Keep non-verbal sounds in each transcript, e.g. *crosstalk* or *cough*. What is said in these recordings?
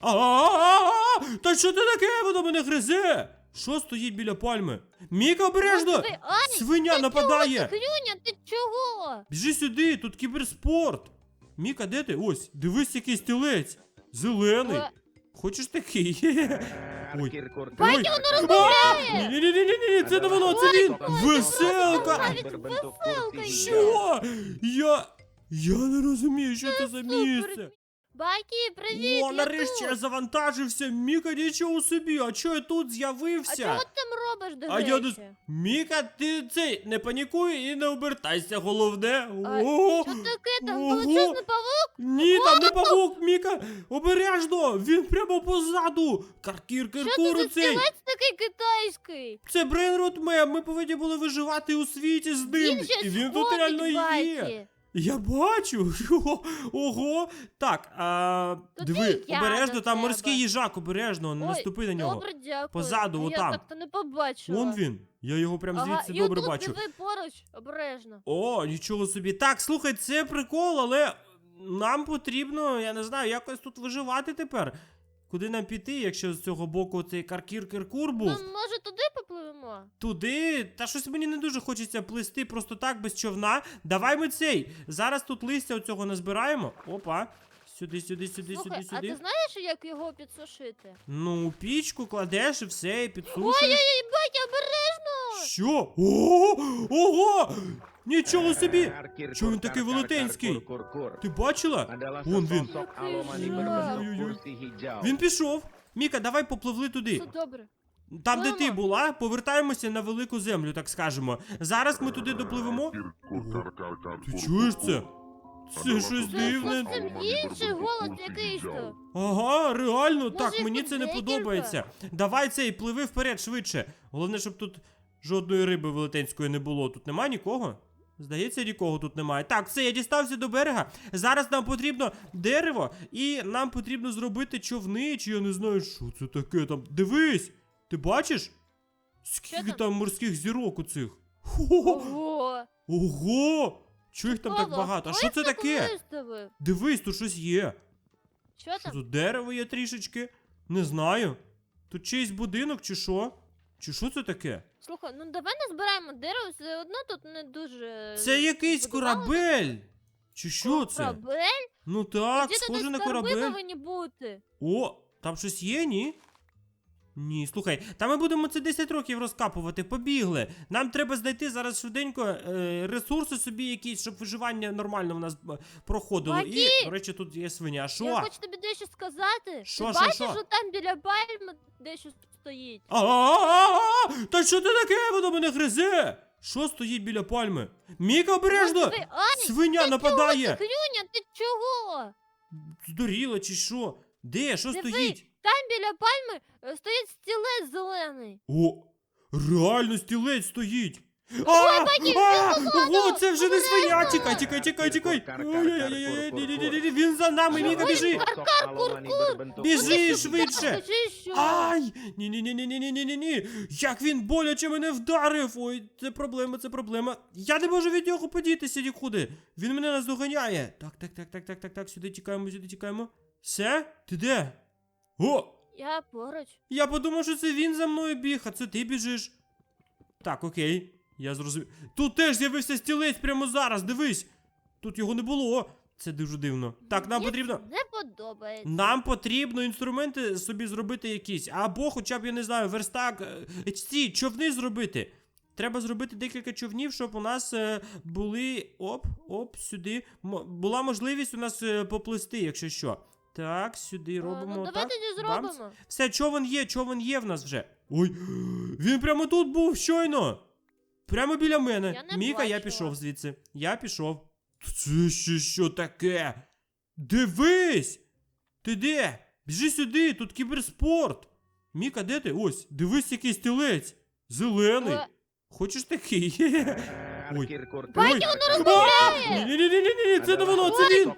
А-а-а! Та що ти таке? Воно мене гризе! Що стоїть біля пальми? Міка обережно! Ай, Свиня ти нападає! Чого, ти, Хрюня, ти чого? Біжи сюди, тут кіберспорт. Міка, де ти? Ось, дивись, який стілець. Зелений. Е. Хочеш такий? *laughs* Ой. Бать, Ой. воно розмовляє! Ні, ні, ні, ні, ні, це не воно, це він. Веселка. Навіть веселка є. Що? Я. Я не розумію, що це за місце. Бакі, привіт, О, я нарешті я тут. завантажився. Міка, нічого собі. А чого я тут А з'явився? чого ти там робиш, до А я речі? Міка, ти цей, не панікуй і не обертайся, головне. А Що таке там? Ого. Величезний павук? Ні, там не павук, Міка! Обережно! Він прямо позаду! Каркір Що за цей! стілець такий китайський? Це Брейнрот Мем, ми повинні були виживати у світі з ним. Він щось І він тут ходить, реально є. Бакі. Я бачу. Ого, *laughs* Ого. Так, а, диви, я обережно, до там тебе. морський їжак, обережно, не Ой, наступи на нього. Добре, дякую. Позаду, А отам. Так-то не побачила. Вон він. Я його прям Ага, звідси і добре отут, бачу. диви поруч, обережно. О, нічого собі. Так, слухай, це прикол, але нам потрібно, я не знаю, якось тут виживати тепер. Куди нам піти, якщо з цього боку цей каркір киркур був? Ну, може туди? Туди, та щось мені не дуже хочеться плисти просто так без човна. Давай ми цей. Зараз тут листя оцього назбираємо. Опа. Сюди, сюди, сюди, Слухай, сюди, а ти сюди. знаєш, як його підсушити? Ну, у пічку кладеш і все, і підсушуєш. Ой-ой-ой, батя, обережно! Що? Ого! Ого! Нічого собі! Чого він такий велетенський? Ти бачила? Вон він. Він пішов. Міка, давай попливли туди. Все добре. Там, де ти була, повертаємося на велику землю, так скажемо. Зараз ми туди допливемо. Ти чуєш це? Це щось дивне. зовсім інший голос якийсь то. Ага, реально, Може, так, мені це не подобається. Давай цей, пливи вперед швидше. Головне, щоб тут жодної риби велетенської не було. Тут нема нікого? Здається, нікого тут немає. Так, все, я дістався до берега. Зараз нам потрібно дерево, і нам потрібно зробити човни, чи я не знаю, що це таке там. Дивись! Ти бачиш? Скільки там? там морських зірок у цих? Ого! Ого! Чого їх там так багато? А що це таке? Дивись, тут щось є. Що там? тут дерево є трішечки? Не знаю. Тут чийсь будинок чи що? Чи що це таке? Слухай, ну давай не збираємо дерево, все одно тут не дуже. Це якийсь збудували. корабель. Чи що це? Корабель? Ну так, схоже на корабель. бути? О, там щось є, ні? Ні, слухай, та ми будемо це 10 років розкапувати, побігли. Нам треба знайти зараз швиденько е, ресурси собі якісь, щоб виживання нормально в нас е, проходило. І, до речі, тут є свиня. Я Що? хочу тобі дещо сказати. Що, Ти що, бачиш, що? що там біля пальми дещо стоїть? А-а-а! Та що ти таке? Воно мене гризе! Що стоїть біля пальми? Міка обережно! Ой, Ай, Свиня ти нападає! Чого, Хрюня, ти чого? Здуріла чи що? Де? Що Диви. стоїть? Там біля пальми е, стоїть стілець зелений. О, реально стілець стоїть. А, Бакі, а, він Ого, це вже не свиня. Обережно! Тікай, тікай, тікай, тікай. Ой-ой-ой, ні-ні-ні, він за нами, Міка, біжи. Біжи швидше. Чи що? Ай! Ні-ні-ні-ні-ні-ні-ні-ні! Як він боляче мене вдарив! Ой, це проблема, це проблема. Я не можу від нього подітися нікуди. Він мене наздоганяє. Так, так, так, так, так, так, так, сюди тікаємо, сюди тікаємо. Все? Ти де? О! Я поруч. Я подумав, що це він за мною біг, а це ти біжиш. Так, окей. Я зрозумів. Тут теж з'явився стілець прямо зараз, дивись. Тут його не було. Це дуже дивно. Так, нам Мені потрібно. Не подобається. Нам потрібно інструменти собі зробити якісь, або хоча б, я не знаю, верстак, е, ці човни зробити. Треба зробити декілька човнів, щоб у нас е, були. Оп, оп, сюди. М- була можливість у нас е, поплисти, якщо що. Так, сюди Е, робимо. Ну давай так. Бамс. зробимо. Все, човен є, човен є в нас вже. Ой, він прямо тут був щойно. Прямо біля мене. Я не Міка, я пішов звідси. Я пішов. Це ще що таке? Дивись! Ти де? Біжи сюди, тут кіберспорт. Міка, де ти? Ось, дивись, який стілець. Зелений. Е. Хочеш такий? *laughs* Ой. Батя, Ой. воно розмовляє! Ні, ні, ні, ні, ні, це не воно, це він.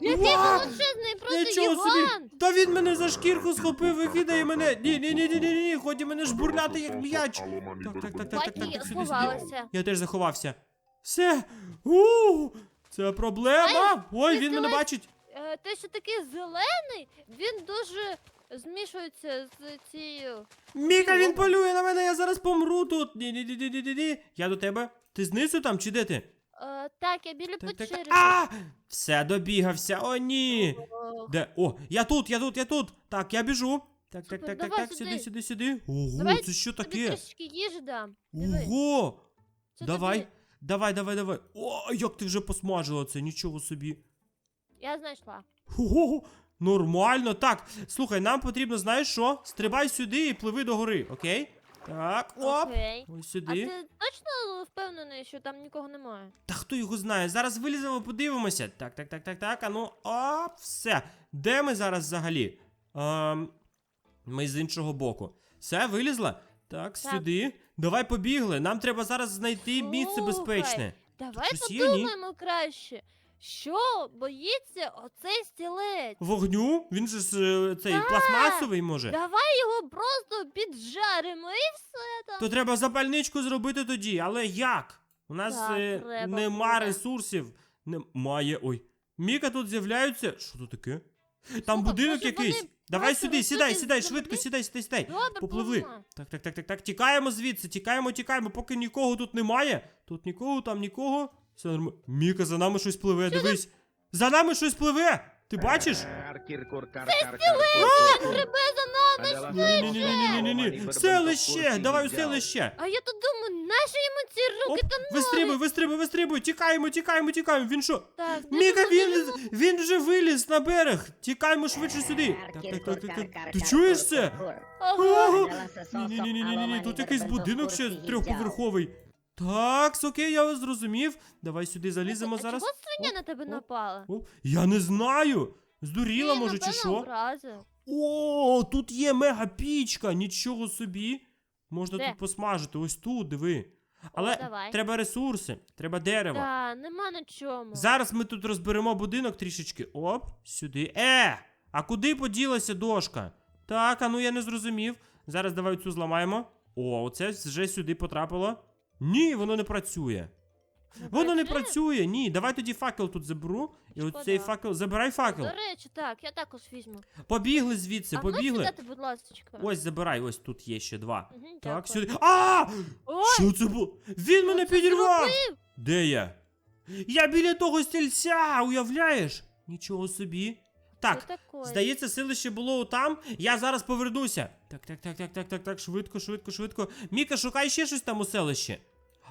Який Ва! величезний, просто Нічого собі! гігант! Та він мене за шкірку схопив і кидає мене. Ні, ні, ні, ні, ні, ні, ході мене жбурляти як м'яч. Так, так, так, так, так, Батя, так, я так, сюди, сюди. сховалася. Я теж заховався. Все. У, це проблема. Ой, він мене бачить. Е, те, що такий зелений, він дуже змішується з цією. Міка, він полює на мене, я зараз помру тут. ні ні ні ні ні ні Я до тебе. Ти знизу там чи де ти? Е, так, я біля Так, так, печери. А! Все, добігався. О, ні. Ох, Де? О, я тут, я тут, я тут. Так, я біжу. Так, так, Супер, так, так, давай так, сюди, сюди. сюди, сюди. Ого, Давай це що Тобі таке? трішки їжі дам. Диви. Ого! Це Давай, тобі. давай, давай, давай. О, як ти вже посмажила це, нічого собі. Я знайшла. Ого, нормально. Так, слухай, нам потрібно, знаєш що? Стрибай сюди і пливи до гори, окей? Так, оп. Окей. Ось А сюди. ти точно впевнений, що там нікого немає? Та хто його знає? Зараз виліземо, подивимося. Так, так, так, так, так. А ну, оп, все. Де ми зараз взагалі? Ем, ми з іншого боку. Все, вилізла? Так, сюди. Давай побігли. Нам треба зараз знайти місце Слухай, безпечне. Давай щось є, ні? подумаємо краще. Що боїться оцей стілець? Вогню? Він же ж е, цей Так. пластмасовий може. Давай його просто піджаримо і все там. То треба запальничку зробити тоді, але як? У нас Так, е, треба нема буде. ресурсів. Немає. Ой. Міка тут з'являються. Що тут таке? Там Слухай, будинок може, якийсь. вони Давай просто сюди, сідай, сідай, швидко, сідай, сідай, сідай. Добре, Попливли. пливемо. Так, так, так, так, так. Тікаємо звідси, тікаємо, тікаємо, поки нікого тут немає. Тут нікого, там нікого. Все нормально. Міка, за нами щось пливе, дивись. За нами щось пливе. Ти бачиш? Грибе за нами. Ні, ні, ні, ні, ні, ні, ні. Селище, давай у селище. А я тут думаю, нащо йому ці руки та вистрибуй, вистрибуй, вистрибуй. Тікаємо, тікаємо, тікаємо. Він що? Так, де Міка, він, воно? він вже виліз на берег. Тікаємо швидше сюди. Так, так, так, так, так. Ти чуєш це? Ага. Ні, ні, ні, ні, ні, ні, тут якийсь будинок ще трьохповерховий. Так, окей, я вас зрозумів. Давай сюди заліземо А зараз. Чого свиня Оп, на тебе оп. напала? О, я не знаю. Здуріла, Ти, може, чи що? образив. О, тут є мега пічка, нічого собі. Можна Де? тут посмажити, ось тут, диви. Але давай. треба ресурси, треба дерево. Та, нема на чому. Зараз ми тут розберемо будинок трішечки. Оп, сюди. Е! А куди поділася дошка? Так, а ну я не зрозумів. Зараз давай цю зламаємо. О, оце вже сюди потрапило. Ні, воно не працює. Воно не працює, ні. Давай тоді факел тут заберу. І Шкода. оцей факел. Забирай факел. До речі, так, я також візьму. Побігли звідси, а ну побігли. сідати, будь ласка. Ось забирай, ось тут є ще два. Мгм, Так, сюди. А! Ой, Що це було? Він мене підірвав! зробив? Де я? Я біля того стільця, уявляєш? Нічого собі. Так, Що таке? здається, селище було там. Я зараз повернуся. Так, так, так, так, так, так, так, швидко, швидко, швидко. Міка, шукай ще щось там у селищі.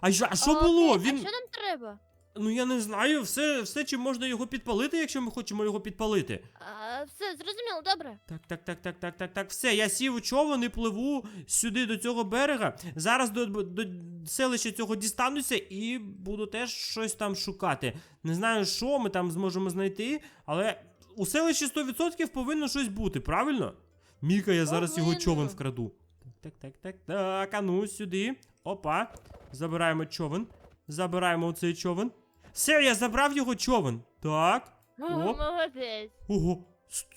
А що, а що А, було? Він. А що нам треба? Ну я не знаю, все, все, чи можна його підпалити, якщо ми хочемо його підпалити. А, все, зрозуміло, добре. Так, так, так, так, так, так, так. Все, я сів у човен і пливу сюди до цього берега. Зараз до, до селища цього дістануся і буду теж щось там шукати. Не знаю, що ми там зможемо знайти, але у селищі 100% повинно щось бути, правильно? Міка, я зараз його Повинно. човен вкраду. Так, так, так, так, так, а ну сюди. Опа. Забираємо човен. Забираємо оцей човен. Все, я забрав його човен. Так. Оп. Молодець. Ого,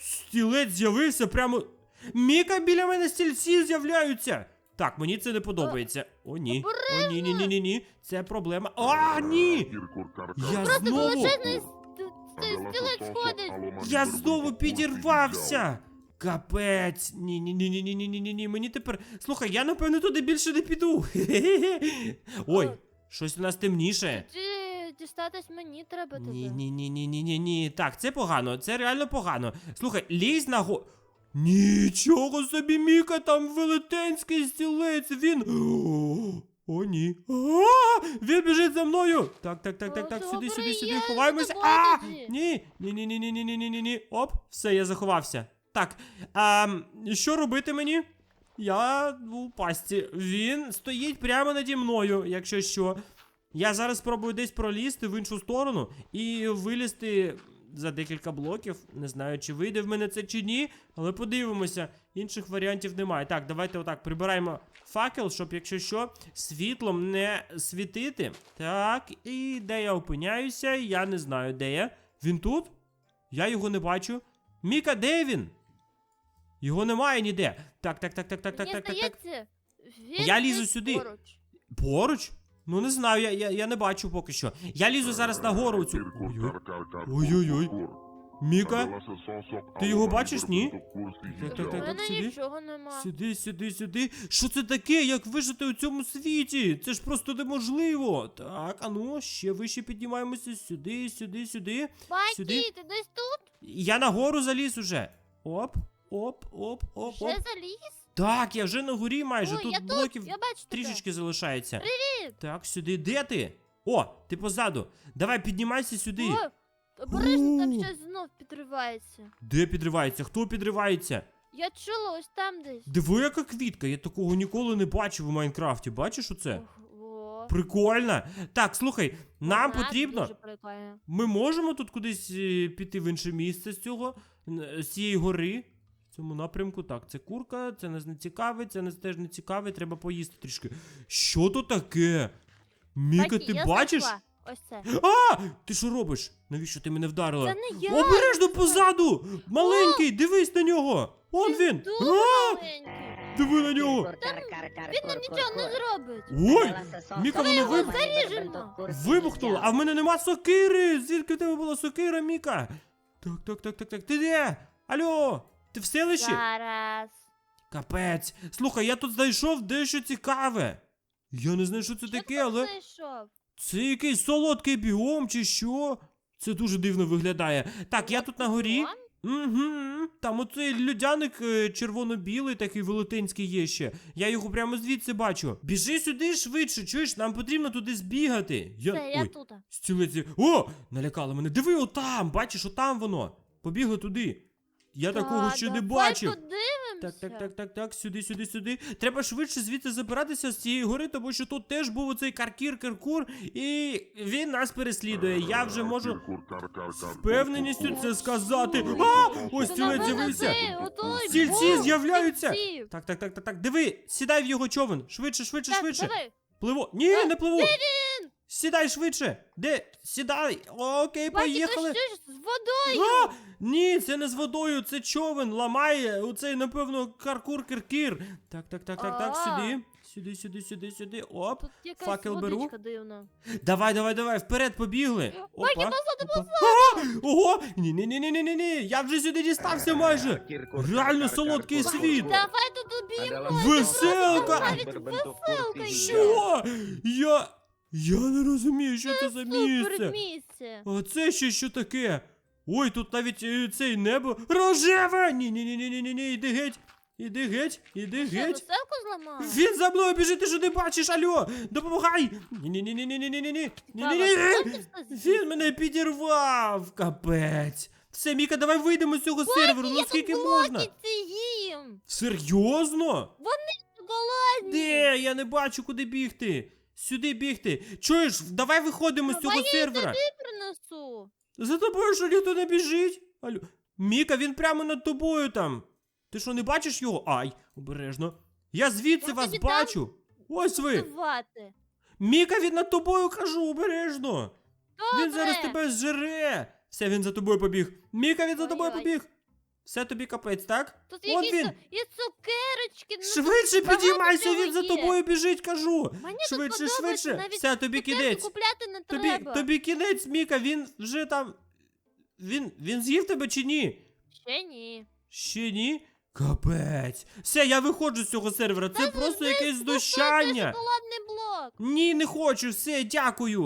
стілець з'явився прямо. Міка біля мене стільці з'являються. Так, мені це не подобається. О, ні. О, ні, ні, ні, ні, ні. Це проблема. А, ні! Я Просто знову. величезний стілець ходить. Я знову підірвався. Капець. Ні, ні, ні, ні, ні, ні, ні, ні, ні. Мені тепер. Слухай, я напевно туди більше не піду. Ой, щось у нас темніше. Ти дістатись мені треба туди. Ні, ні, ні, ні, ні, ні, ні. Так, це погано, це реально погано. Слухай, лізь на го. Нічого собі, Міка, там велетенський стілець. Він. О, ні. А, він біжить за мною. Так, так, так, так, так, сюди, сюди, сюди, ховаємося. А! Ні, ні, ні, ні, ні, ні, ні, ні, ні, ні. Оп, все, я заховався. Так, а, що робити мені? Я у пасті. Він стоїть прямо наді мною, якщо що. Я зараз спробую десь пролізти в іншу сторону і вилізти за декілька блоків. Не знаю, чи вийде в мене це чи ні, але подивимося. Інших варіантів немає. Так, давайте отак прибираємо факел, щоб, якщо що, світлом не світити. Так, і де я опиняюся, я не знаю, де я. Він тут? Я його не бачу. Міка, де він? Його немає ніде. Так, так, так, так, так, так, Мені так, так, так. здається, він Я лізу десь сюди. Поруч. Поруч? Ну не знаю, я, я, я не бачу поки що. Я лізу зараз на гору цю. Ой-ой. Ой-ой-ой. Міка? Ти його бачиш, ні? Так, так, У так, мене так, сюди. нічого нема. Сюди, сюди, сюди. Що це таке? Як вижити у цьому світі? Це ж просто неможливо. Так, а ну, ще вище піднімаємося. Сюди, сюди, сюди. сюди. Ти десь тут? Я нагору заліз уже. Оп, оп, оп, оп, Вже оп. заліз? Так, я вже на горі майже. Ой, Тут я тут, блоків я бачу тебе. трішечки залишається. Привіт! Так, сюди. Де ти? О, ти позаду. Давай піднімайся сюди. О, обережно там щось знов підривається. Де підривається? Хто підривається? Я чула ось там десь. Диви, яка квітка. Я такого ніколи не бачив у Майнкрафті. Бачиш оце? Ого. Прикольно. Так, слухай, нам Ага, потрібно. Дуже прикольно. Ми можемо тут кудись е, піти в інше місце з цього, н- з цієї гори. В цьому напрямку. Так, це курка, це нас не цікавить, це нас теж не цікавить, треба поїсти трішки. Що то таке? Міка, Баті, ти я бачиш? знайшла. Ось це. А! Ти що робиш? Навіщо ти мене вдарила? Це не я. Обережно позаду! Маленький, дивись на нього! Он він! Дуже А! маленький. Диви на нього! Він нам нічого не зробить. Ой! Міка, воно його вибух... заріжемо. вибухнуло, а в мене нема сокири! Звідки в тебе була сокира, Міка? Так, так, так, так, так. Ти де? Алло! Ти в селищі? Зараз. Капець. Слухай, я тут знайшов дещо цікаве. Я не знаю, що це Що таке, ти але знайшов? це якийсь солодкий біом чи що? Це дуже дивно виглядає. Так, я тут на горі. Угу. Там оцей людяник е, червоно-білий, такий велетенський є ще. Я його прямо звідси бачу. Біжи сюди швидше, чуєш, нам потрібно туди збігати. Я... Все, я Ой, тут. стілець. О! Налякало мене. Диви, отам, бачиш, отам воно. Побігли туди. Я такого Та, ще не бачив. подивимося. Так, так, так, так, так, сюди, сюди, сюди. Треба швидше звідси забиратися з цієї гори, тому що тут теж був оцей каркір Киркур, і він нас переслідує. Я вже можу з впевненістю це сказати. А! Ось ти, отой Стільці з'являються. Так, так, так, так, так. Диви, сідай в його човен. Швидше, швидше, швидше. Пливу. Ні, не пливу. Сідай швидше. Де? Сідай. Окей, поїхали. ти що ж з водою? А! Ні, це не з водою, це човен ламає. Оцей, напевно, каркур киркір. Так, так, так, так, так, А. сюди. Сюди, сюди, сюди, сюди. Оп. Тут якась факел беру. водичка дивна. Давай, давай, давай, вперед побігли. Опа. Баті, позаду, опа. А! Ого! Ні, ні, ні, ні, ні, ні, ні. Я вже сюди дістався майже. Реально солодкий світ. Давай тут обіймо. Веселка! Навіть веселка є. Що? Я. Я не розумію, що це за місце. місце. А це ще що таке? Ой, тут навіть е, цей небо. Рожеве! Ні, ні, ні, ні, ні, ні, ні, іди геть! Іди геть, іди Що, геть. веселку зламала? Він за мною біжить, ти що не бачиш, алло! Допомагай! Ні-ні-ні-ні-ні-ні-ні-ні. Ні-ні-ні. ні, ні, Він мене підірвав, капець. Все, Міка, давай вийдемо з цього серверу, ну скільки можна? їм. Серйозно? Вони голодні. Де? Я не бачу, куди бігти. Сюди бігти. Чуєш, давай виходимо з цього Давай я сервера. тобі принесу. За тобою що ніхто не біжить? Алло. Міка, він прямо над тобою там. Ти що, не бачиш його? Ай, обережно. Я звідси Я вас тобі дам бачу. Ось ви. Давати. Міка, він над тобою кажу, обережно. Добре. Він зараз тебе зжере. Все, він за тобою побіг. Міка, він за тобою Ой-ой. побіг. Все тобі капець, так? Тут От якісь він. цу- і цукерочки. ну, Швидше багато підіймайся, він за є. тобою біжить, кажу. Мені швидше, подобається, швидше. навіть Все, тобі цукерки кінець. купляти не Тобі, треба. тобі кінець, Міка, він вже там. Він. Він з'їв тебе чи ні? Ще ні. Ще ні? Капець. Все, я виходжу з цього сервера. Це просто якесь Це знущання. шоколадний блок. Ні, не хочу, все, дякую.